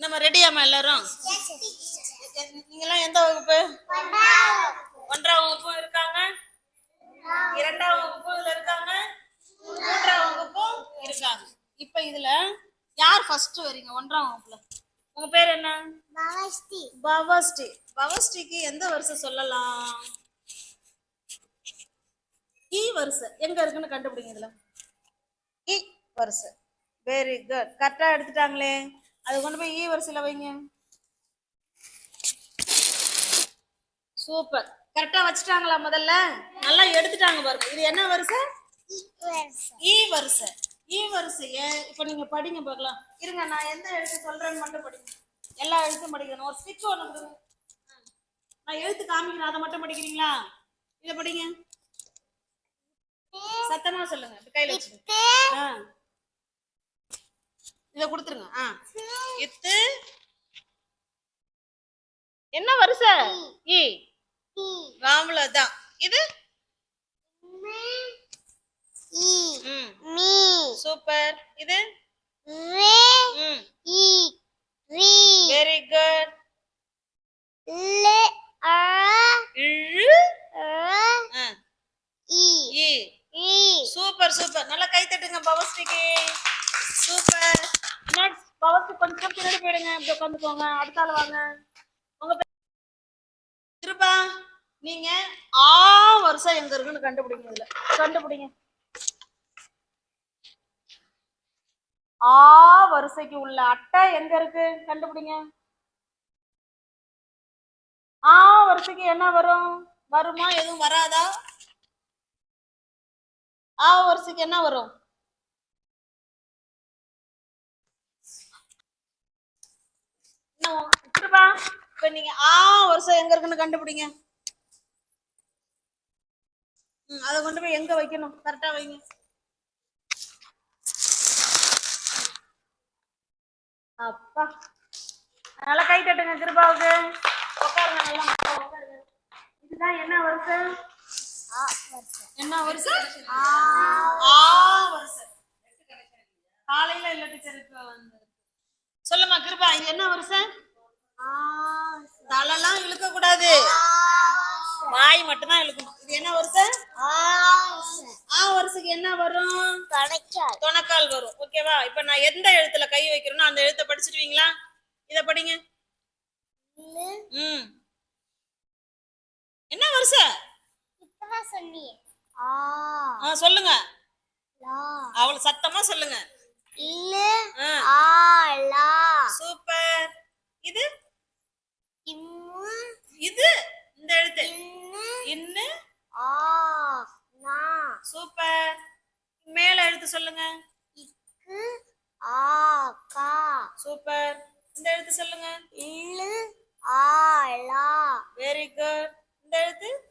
நம்ம ரெடியாமா எல்லாரும்? நீங்களாம் எந்த வகுப்பு? ஒன்றாம் வகுப்பும் இருக்காங்க. இரண்டாம் வகுப்பும் இதுல இருக்காங்க. மூன்றாம் வகுப்பும் இருக்காங்க. இப்ப இதுல யார் ஃபர்ஸ்ட் வரீங்க? ஒன்றாம் வகுப்புல. உங்க பேர் என்ன? பவஸ்டி பவஸ்டிக்கு எந்த வருஷம் சொல்லலாம்? இ வருஷம் எங்க இருக்குன்னு கண்டுபிடிங்க இதுல. இ வருஷம் வெரி குட் கரெக்டா எடுத்துட்டாங்களே. அது கொண்டு போய் இ வரிசையில வைங்க. சூப்பர் கரெக்டா வச்சுட்டாங்களா முதல்ல? நல்லா எடுத்துட்டாங்க பாருங்க. இது என்ன வரிசை? ஈ வரிசை. ஈ வரிசைய இப்ப நீங்க படிங்க பார்க்கலாம். இருங்க நான் எந்த எழுத்து சொல்றேன்னு மட்டும் படிங்க. எல்லா எழுத்தும் படிக்கணும். ஒரு ஸ்டிச் ஒன்று கொடுங்க. நான் எழுத்து காமிக்கிறேன் அதை மட்டும் படிக்கிறீங்களா? இதை படிங்க. சத்தமா சொல்லுங்க. கையில வச்சுங்க ஆ. இத கொடுத்துருங்க. ஆ. இத்து என்ன வரிசை? ஈ. அவ்வளவுதான் இது? ம். சூப்பர். இது? Very good. இழு ஆ. ஈ. Super super. நல்லா கை தட்டுங்க பவஸ்டிக்கு சூப்பர். நெக்ஸ்ட் கொஞ்சம் பின்னாடி போயிடுங்க. இப்படி உட்காந்துக்கோங்க அடுத்த ஆள் வாங்க. உங்க திருப்ப திருப்பா நீங்க ஆ வருஷம் எங்க இருக்குன்னு கண்டுபிடிங்க இதுல. கண்டுபிடிங்க. ஆ வரிசைக்கு உள்ள அட்டை எங்க இருக்கு? கண்டுபிடிங்க. ஆ வரிசைக்கு என்ன வரும்? வருமா? எதுவும் வராதா? ஆ வரிசைக்கு என்ன வரும்? திருப்பா இப்ப நீங்க ஆ வருஷம் எங்க இருக்குன்னு கண்டுபிடிங்க. அதை கொண்டு போய் எங்க வைக்கணும்? கரெக்டா வைங்க. அப்பா. நல்லா கை தட்டுங்க கிருபாவுக்கு. உட்காருங்க இதுதான் என்ன வருஷம் என்ன வருஷம் ஆ வருஷம் காலையில இல்ல டீச்சருக்கு வந்து சொல்லுமா கிருபா இது என்ன வருஷம்? தலைலாம் இழுக்க கூடாது வாய் மட்டும் தான் இழுக்கணும். இது என்ன வருஷம்? ஆ வருஷத்துக்கு என்ன வரும்? துணக்கால் வரும். ஓகேவா இப்ப நான் எந்த எழுத்துல கை வைக்கிறேனோ அந்த எழுத்தை படிச்சிருவீங்களா? இத படிங்க. ம். என்ன வருஷம்? ஆ. சொல்லுங்க. அவ்வளவு சத்தமா சொல்லுங்க. சூப்பர். இது? இது? இந்த எழுத்து. இன்னு. சூப்பர். மேல எழுத்து சொல்லுங்க. சூப்பர். இந்த எழுத்து சொல்லுங்க. வெரி குட் இந்த எழுத்து?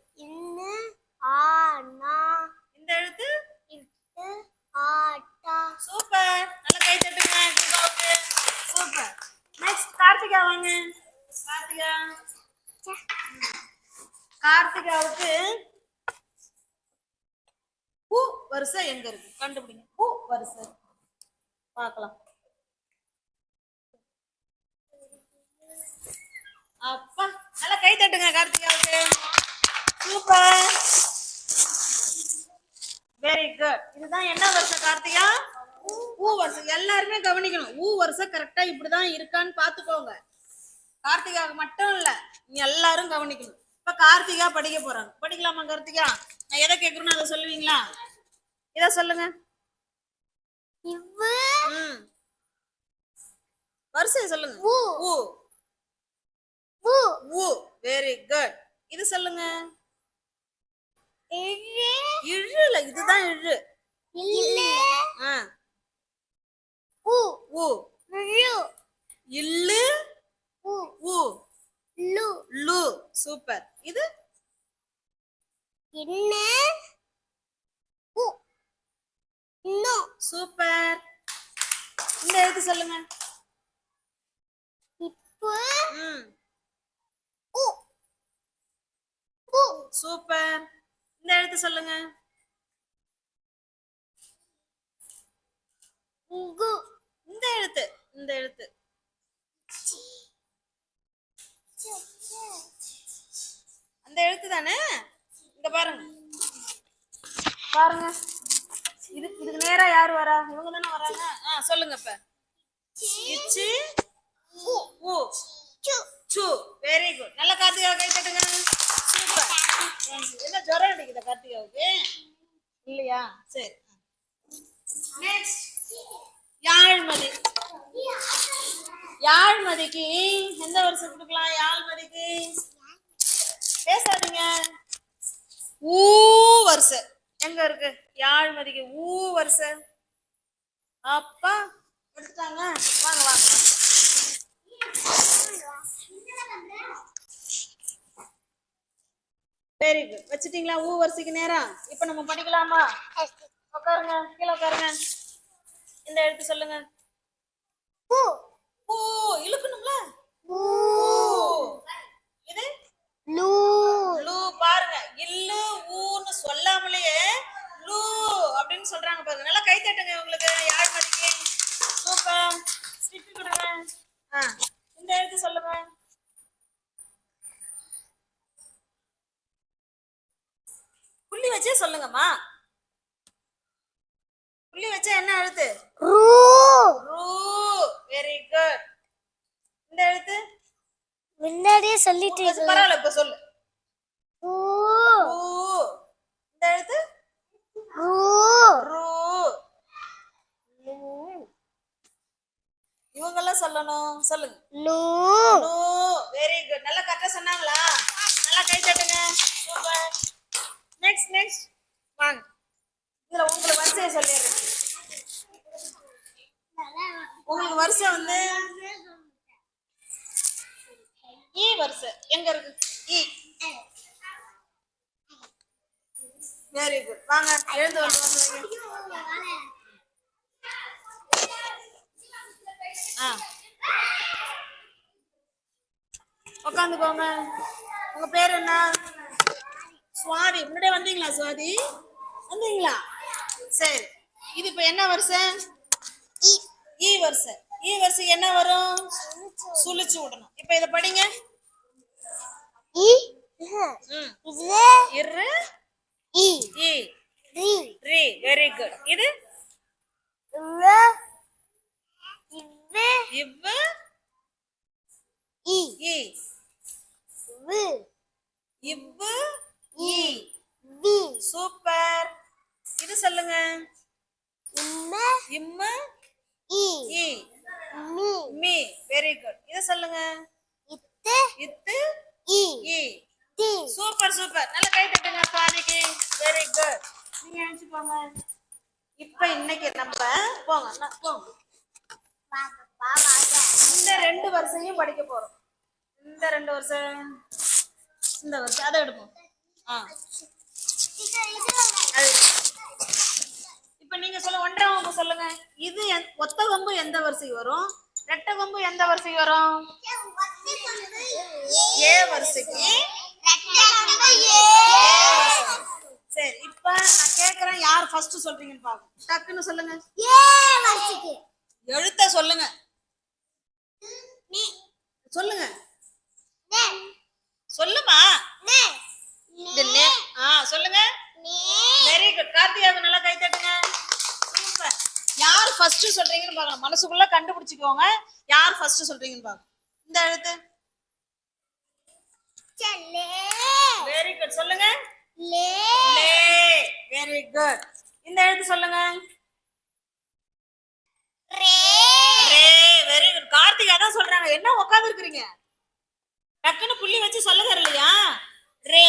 நல்லா கை தட்டுங்க. சூப்பர் நெக்ஸ்ட் கார்த்திகா வாங்க. கார்த்திகா. கார்த்திகாவுக்கு பூ வரிசை எங்க இருக்கு? கண்டுபிடிங்க. பூ வரிசை. பார்க்கலாம். அப்பா நல்லா கை தட்டுங்க கார்த்திகாவுக்கு. சூப்பர் வெரி குட் இதுதான் என்ன வருஷம் கார்த்திகா? ஊ வருஷம் எல்லாருமே கவனிக்கணும். ஊ வருஷம் கரெக்டா இப்படிதான் இருக்கான்னு பாத்துக்கோங்க. கார்த்திகாவுக்கு மட்டும் இல்ல நீ எல்லாரும் கவனிக்கணும். இப்ப கார்த்திகா படிக்க போறாங்க. படிக்கலாமா கார்த்திகா? நான் எதை கேக்குறேன்னு அதை சொல்லுவீங்களா? இத சொல்லுங்க. ம். வரிசையை சொல்லுங்க. ஊ. ஊ. வெரி குட் இது சொல்லுங்க. இழுல இதுதான் இழு. ஆ. ஊ இல்லு. ஊ. லு. சூப்பர். இது? சூப்பர். இந்த எழுத்து சொல்லுங்க? ம். சூப்பர். இந்த எழுத்து சொல்லுங்க? இந்த எழுத்து இந்த எழுத்து. அந்த எழுத்து தானே? இங்க பாருங்க. பாருங்க. இது இதுக்கு நேரா யார் வரா? இவங்க தானே வராங்க. ஆ சொல்லுங்க இப்ப. இச்சு ஊ சு வெரி குட் நல்ல கார்த்திகா கை தட்டுங்க. சூப்பர். என்ன ஜுரம் அடிக்குதா கார்த்திகாவுக்கு? இல்லையா? சரி. நெக்ஸ்ட் யாழ்மதி யாழ்மதிக்கு எந்த வருஷம் கொடுக்கலாம்? யாழ்மதிக்கு பேசாதீங்க. ஊ வருஷ. எங்க இருக்கு? யாழ்மதிக்கு ஊ வருஷ. அப்பா எடுத்துட்டாங்க. வாங்க வாங்க. Very good வச்சிட்டீங்களா? ஊ வரிசைக்கு நேரம் இப்போ நம்ம படிக்கலாமா? உட்காருங்க. கீழே உட்காருங்க. இந்த எழுத்து சொல்லுங்க. பூ. இழுக்கணும்ல? பூ. இது? லூ. பாருங்க. இல்லு ஊன்னு சொல்லாமலேயே லூ அப்படின்னு சொல்றாங்க பாருங்க. நல்லா கை தட்டுங்க உங்களுக்கு. யாழ் மதிக்கு? சூப்பர். ஸ்டிக் கொடுங்க. ஆ இந்த எழுத்து சொல்லுங்க புள்ளி வச்சே சொல்லுங்கம்மா புள்ளி வச்சா என்ன எழுத்து? ரூ. வெரி குட் இந்த எழுத்து? முன்னாடியே சொல்லிட்டு பரவாயில்ல இப்ப சொல்லு. ஊ, இந்த எழுத்து? ஊ, ரூ. இவங்கெல்லாம் சொல்லணும். சொல்லுங்க. நூ, நூ வெரி குட் நல்லா கரெக்டா சொன்னாங்களா? நல்லா கை தட்டுங்க. சூப்பர் நெக்ஸ்ட் நெக்ஸ்ட் வாங்க இதுல உங்களுக்கு வரிசையை சொல்லிடுறேன். உங்களுக்கு வருஷம் வந்து? ஈ வருஷம். எங்க இருக்கு? ஈ வெரி குட் வாங்க எழுந்து வந்து ஆ. உட்காந்துக்கோங்க. உங்க பேர் என்ன? சுவாதி. முன்னாடியே வந்தீங்களா சுவாதி? வந்தீங்களா? சரி. இது இப்ப என்ன வருஷம்? ஈ வருஷம் ஈ வருஷம் என்ன வரும்? சுழிச்சு விடணும். இப்ப இத படிங்க. இது இரு இ, ஈ ரி, வெரி குட் இது? இவ, இவ்வு, ஈ இவ்வு, இவ்வு ஈ வி, சூப்பர் இது சொல்லுங்க. இம்ம, இம்மு இ, ஈ மி, மீ. வெரி குட் இது சொல்லுங்க. இத்து, இத்து. இ, ஈ தி, சூப்பர் சூப்பர் நல்ல கை தட்டுங்க சுவாதிக்கு வெரி குட் நீங்க எழுந்து போங்க. இப்ப இன்னைக்கு நம்ம போங்க போங்க. இந்த ரெண்டு வருஷையும் படிக்க போறோம். இந்த ரெண்டு வருஷம் இந்த வருஷம் அதை எடுப்போம். ஆ. அது இப்ப நீங்க சொல்ல ஒன்றாம் வகுப்பு சொல்லுங்க. இது ஒத்த கொம்பு எந்த வரிசைக்கு வரும்? ரெட்டை கொம்பு எந்த வரிசைக்கு வரும்? ஏ வரிசைக்கு சரி இப்ப நான் கேக்குறேன் யார் ஃபர்ஸ்ட் சொல்றீங்கன்னு பாப்போம் டக்குன்னு சொல்லுங்க. எழுத்த சொல்லுங்க. சொல்லுங்க. சொல்லுமா? நே- சொல்லுங்க. வெரி குட் கார்த்திகாவுக்கு நல்லா கை தட்டுங்க. ஃபர்ஸ்ட் சொல்றீங்கன்னு பார்க்கலாம் மனசுக்குள்ள கண்டுபிடிச்சுக்கோங்க. யார் ஃபர்ஸ்ட் சொல்றீங்கன்னு பார்க்கலாம் இந்த எழுத்து. வெரி குட் சொல்லுங்க. லே. வெரி குட் இந்த எழுத்து சொல்லுங்க. ரே. வெரி குட் கார்த்திகா தான் சொல்றாங்க. என்ன உட்கார்ந்து இருக்கிறீங்க டக்குன்னு புள்ளி வச்சு சொல்ல தெரியலையா ரே.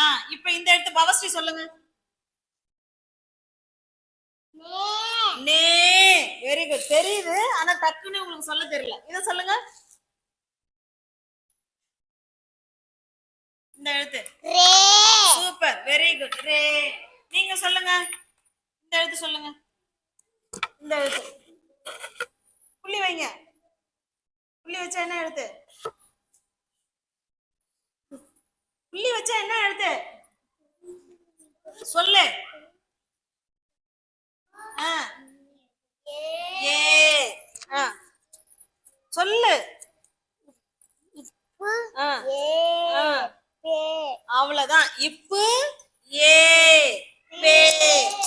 ஆ இப்போ இந்த எழுத்து பவஸ்ரீ சொல்லுங்க. நே. வெரி குட் தெரியுது ஆனா டக்குன்னு உங்களுக்கு சொல்ல தெரியல. இத சொல்லுங்க. இந்த எழுத்து. சூப்பர் வெரி குட் ரே. நீங்க சொல்லுங்க. இந்த எழுத்து சொல்லுங்க. இந்த எழுத்து. புள்ளி வைங்க. புள்ளி வச்சா என்ன எழுத்து? புள்ளி வச்சா என்ன எழுத்து? சொல்லு. சொல்லு இப்பு ஆ, ஏ ஆ. பே அவ்வளவுதான் இப்பு ஏ பே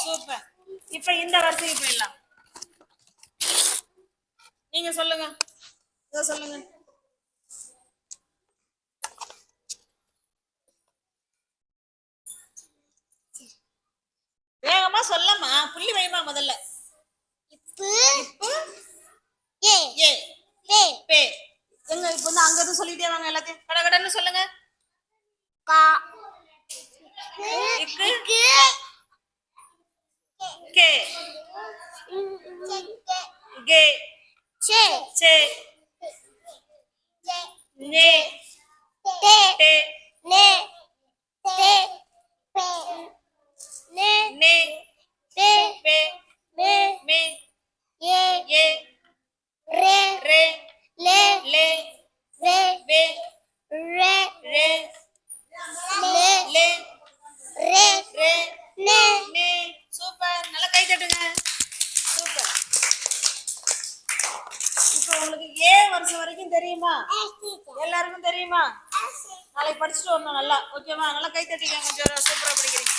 சூப்பர் இப்ப இந்த வரிசைக்கு போயிடலாம் நீங்க சொல்லுங்க இதோ சொல்லுங்க வேகமா சொல்லமா புள்ளி வைமா முதல்ல. இப்பு இப்பு ஏ ஏ பே. பே. எங்க இப்ப வந்து அங்க இருந்து சொல்லிட்டே வாங்க எல்லாத்தையும். கட கடன்னு சொல்லுங்க. கா. இக்கு கே. கே. சே. சே. நே. தே. டே நே. தே. பே. நே. நே. பே பே மே மே ஏ ஏ ரே ரே லே லே ரே வே ரே ரே லே லே ரே ரே நே நே சூப்பர். நல்லா கை தட்டுங்க. சூப்பர். இப்போ உங்களுக்கு ஏ வருஷம் வரைக்கும் தெரியுமா? எல்லாருக்கும் தெரியுமா? நாளைக்கு படிச்சுட்டு வரணும் நல்லா. ஓகேவா? நல்லா கை தட்டிக்கோங்க சூப்பரா படிக்கிறீங்க.